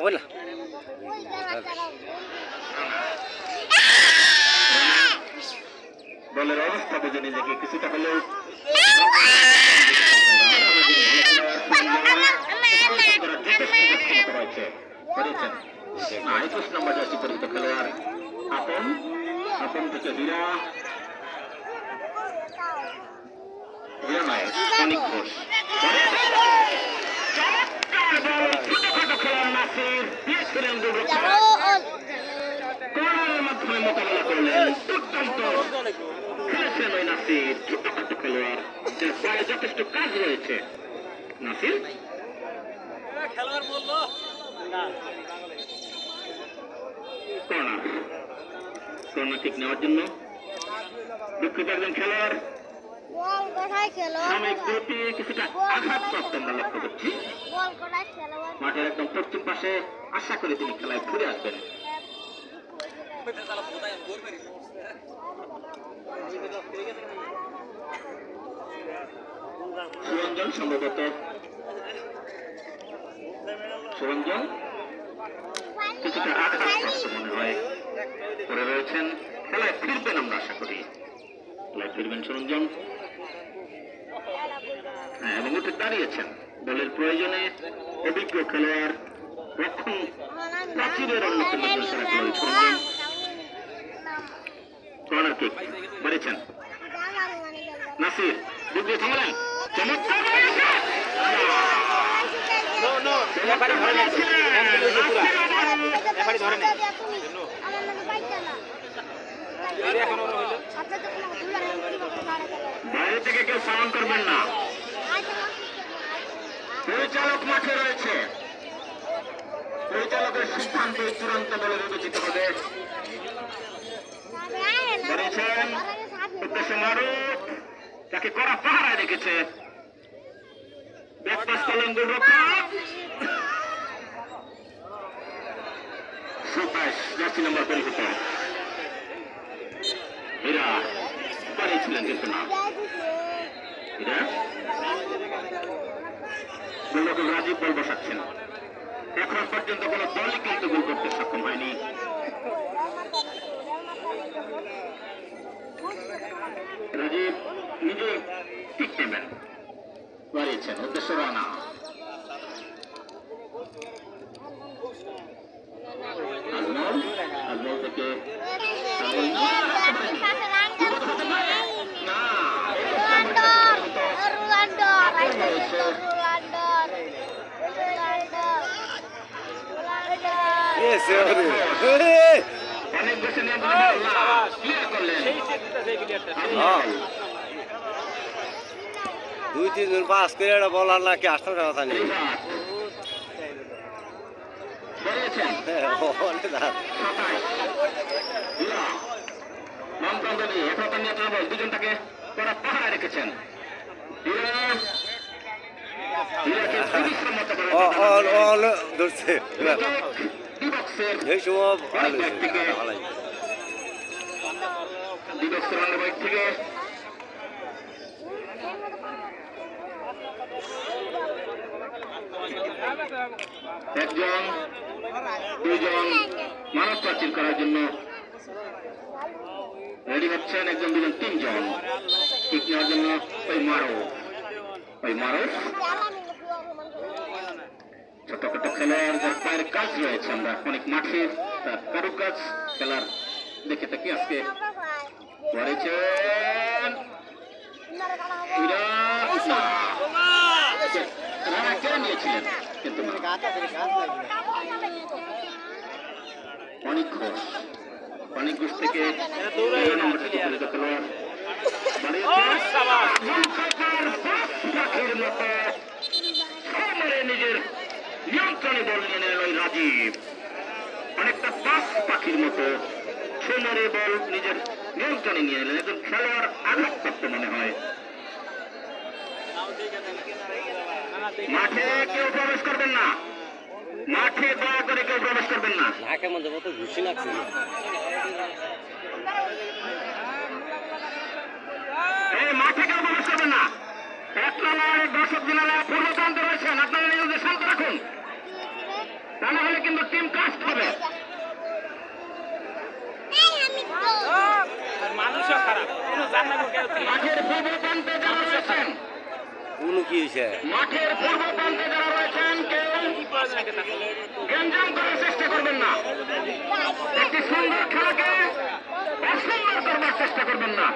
হবে না দলের অবস্থা বুঝে নিজেকে কিছুটা হলেও একুশ নম্বর জার্সি পরিচিত খেলোয়াড় আপন আপন থেকে হীরা হীরা নয় অনেক ঘোষ নাসির মাধ্যমে মোকাবেলা করলেন দুর্দান্ত খেলেছেন ওই নাসির। ছোটখাটো খেলোয়াড় যার পায়ে যথেষ্ট কাজ রয়েছে। নাসির? কর্নার। কর্নার ঠিক নেওয়ার জন্য। দুঃখিত একজন খেলোয়াড়। বল কোথায় খেলো? সাময়িক গতি কিছুটা আঘাতপ্রাপ্ত আমরা লক্ষ্য করছি। বল কোথায় খেলো? মাঠের একদম পশ্চিম পাশে আশা করে তিনি খেলায় ফিরে আসবেন। সুরঞ্জন সম্ভবত। সুরঞ্জন? কিছুটা আঘাতপ্রাপ্ত মনে হয়। পড়ে রয়েছেন। খেলায় ফিরবেন আমরা আশা করি। খেলায় ফিরবেন সুরঞ্জন। হ্যাঁ, দাঁড়িয়েছেন। দলের প্রয়োজনে অভিজ্ঞ খেলোয়াড় রক্ষণ প্রাচীরের অন্যতম কর্নার কিক মেরেছেন নাসির দুর্গে থামলেন। চমৎকার। রেফারি ধরে নেই। বাইরে থেকে কেউ সাউন্ড করবেন না। পরিচালক মাঠে রয়েছে। পরিচালকের সিদ্ধান্ত চূড়ান্ত বলে বিবেচিত হবে। মারুফ তাকে কড়া পাহারায় রেখেছে। পারিয়েছিলেন কিন্তু না। গোলরক্ষক রাজীব বল বসাচ্ছেন। এখন পর্যন্ত কোনো দলই কিন্তু গোল করতে সক্ষম হয়নি। রাজীব নিজে ঠিক নেবেন বাড়িয়েছেন, উদ্দেশ্য রানা। হ্যাঁ। দুই তিনজন পাস করে বলার নাকি আসতে কথা নেই বাড়িয়েছেন হ্যাঁ, বলে না। দুজন তাকে কড়া পাহারা রেখেছেন ধরছে হয়েছে। দিবক্সের রান্নাবাড়ি থেকে একজন দুইজন মানব প্রাচীর করার জন্য রেডি হচ্ছেন একজন দুজন তিনজন ঠিক নেওয়ার জন্য ওই মারো ওই মারো ছোটখাটো খেলোয়াড় যার পায়ের কাজ রয়েছে আমরা অনেক মাঠে তার কারুকাজ খেলার দেখে থাকি আজকে। করেছেন রানা কেড়ে নিয়েছিলেন কিন্তু অনেক ঘোষ অনেক ঘোষ থেকে খেলোয়াড় বাড়িয়েছে। মুনতাজার পাখির মতো সমরে নিজের নিয়ন্ত্রণে বল নিয়ে ওই রাজীব। অনেকটা বাস পাখির মতো সমরে বল নিজের নিয়ন্ত্রণে নিয়ে নিলেন একজন খেলোয়াড় আঘাতপ্রাপ্ত মনে হয়। মাঠে কেউ প্রবেশ করবেন না। মাঠে দয়া করে কেউ প্রবেশ করবেন না। নাকের মধ্যে কত ঘুষি লাগছে। মাঠে কেউ প্রবেশ করবেন না। এক নম্বরে দর্শক দিনারা পূর্ব আছেন আপনারা নিজেদের শান্ত রাখুন। তা না হলে কিন্তু টিম কাস্ট হবে। করার চেষ্টা করবেন না। একটি সুন্দর খেলাকে করবার চেষ্টা করবেন না।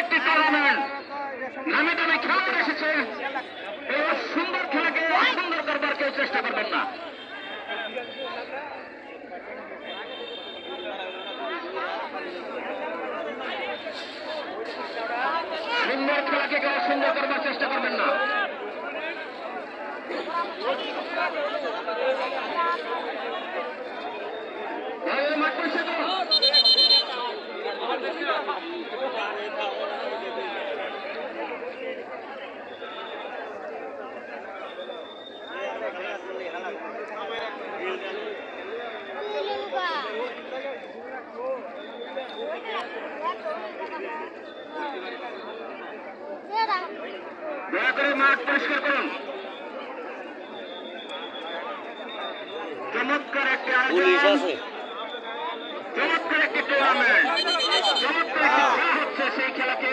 একটি টুর্নামেন্ট নামে দামে খেলোয়াড় এসেছে। এই সুন্দর খেলাকে সুন্দর করবার কেউ চেষ্টা করবেন না। সুন্দর খেলাকে কেউ সুন্দর করবার চেষ্টা করবেন না এই মাঠ পরিষ্কার করুন। দয়া করে মাঠ পরিষ্কার করুন। চমৎকার একটি আয়োজন। চমৎকার একটি টুর্নামেন্ট চমৎকার একটি খেলা হচ্ছে সেই খেলাকে।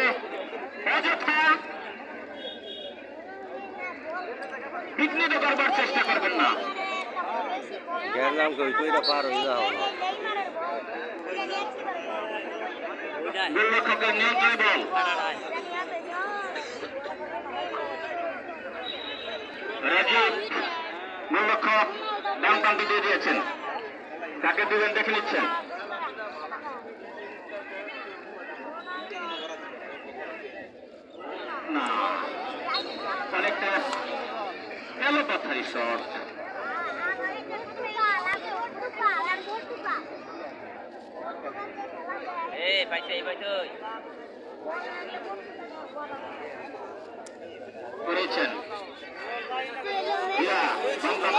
অযথা বিঘ্নিত করবার চেষ্টা করবেন না। গোলরক্ষকের নিয়ন্ত্রণে বল রাজীব ডান প্রান্তে দিয়ে দিয়েছেন। কাকে দিবেন দেখে নিচ্ছেন। না অনেকটা শট এই পাইছে এই পাইছে। করেছেন ইয়া বাম প্রান্তে দিয়ে এখন তার নিয়ন্ত্রণে বল দিবেন দেখে নিচ্ছেন না এখনও তার নিয়ন্ত্রণে চমৎকার মাইনাস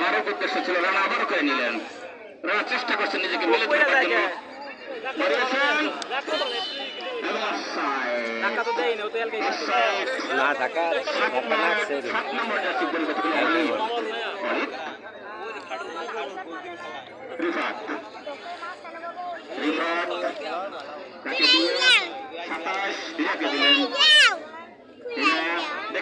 মারক উদ্দেশ্য ছিল রানা আবারও করে নিলেন। রানা চেষ্টা করছেন নিজেকে মেলে ধরবার জন্য না দিলেন। সাতাশ দিলেন।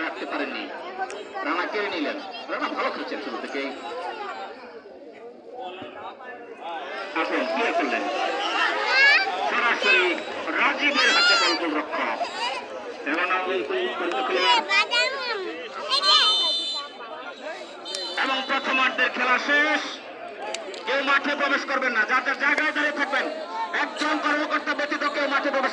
রাখতে পারেননি রানা কেড়ে নিলেন। রানা ভালো খেলছেন শুরু থেকেই আপন কি করলেন সরাসরি রাজীবের হাতে বল গোলরক্ষক এবং প্রথমার্ধের খেলা শেষ। কেউ মাঠে প্রবেশ করবেন না। যার যার জায়গায় দাঁড়িয়ে থাকবেন, একজন কর্মকর্তা ব্যতীত কেউ মাঠে প্রবেশ।